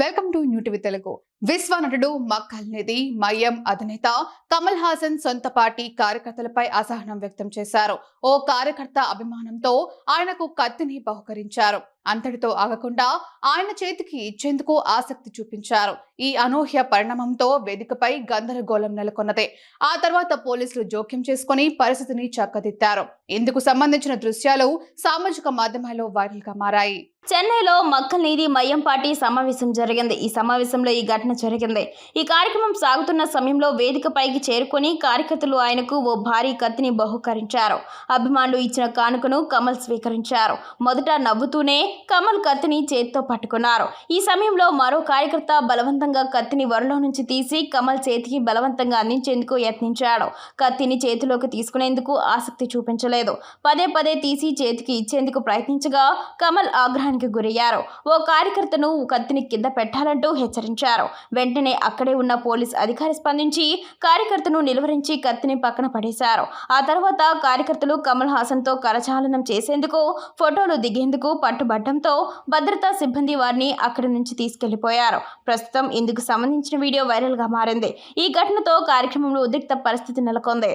Welcome to new TV Telugu విశ్వ నటుడు మక్కల్నిధి మయం అధినేత కమల్ హాసన్ సొంత పార్టీ కార్యకర్తలపై అసహనం వ్యక్తం చేశారు. ఓ కార్యకర్త అభిమానంతో ఆయనకు కత్తిని బహుకరించారు. అంతటితో ఆగకుండా ఆయన చేతికి ఇచ్చేందుకు ఆసక్తి చూపించారు. ఈ అనూహ్య పరిణామంతో వేదికపై గందరగోళం నెలకొన్నది. ఆ తర్వాత పోలీసులు జోక్యం చేసుకుని పరిస్థితిని చక్కదిద్దారు. ఇందుకు సంబంధించిన దృశ్యాలు సామాజిక మాధ్యమాల్లో వైరల్గా మారాయి. చెన్నైలో మక్కల్ నీది మయ్యం సమావేశం జరిగింది. ఈ సమావేశంలో ఈ ఘటన జరిగింది. ఈ కార్యక్రమం సాగుతున్న సమయంలో వేదికపైకి చేరుకొని కార్యకర్తలు ఆయనకు ఓ భారీ కత్తిని బహుకరించారు. అభిమానులు ఇచ్చిన కానుకను కమల్ స్వీకరించారు. మొదట నవ్వుతూనే కమల్ కత్తిని చేత్తో పట్టుకున్నారు. ఈ సమయంలో మరో కార్యకర్త బలవంతంగా కత్తిని వరలో నుంచి తీసి కమల్ చేతికి బలవంతంగా అందించేందుకు యత్నించాడు. కత్తిని చేతిలోకి తీసుకునేందుకు ఆసక్తి చూపించలేదు. పదే పదే తీసి చేతికి ఇచ్చేందుకు ప్రయత్నించగా కమల్ ఆగ్రహానికి గురయ్యారు. ఓ కార్యకర్తను కత్తిని కింద పెట్టాలంటూ హెచ్చరించారు. వెంటనే అక్కడే ఉన్న పోలీస్ అధికారి స్పందించి కార్యకర్తను నిలువరించి కత్తిని పక్కన పడేశారు. ఆ తర్వాత కార్యకర్తలు కమల్ హాసన్తో కరచాలనం చేసేందుకు ఫోటోలు దిగేందుకు పట్టుబడి పట్టుబట్టంతో భద్రతా సిబ్బంది వారిని అక్కడి నుంచి తీసుకెళ్ళిపోయారు. ప్రస్తుతం ఇందుకు సంబంధించిన వీడియో వైరల్గా మారింది. ఈ ఘటనతో కార్యక్రమంలో ఉద్రిక్త పరిస్థితి నెలకొంది.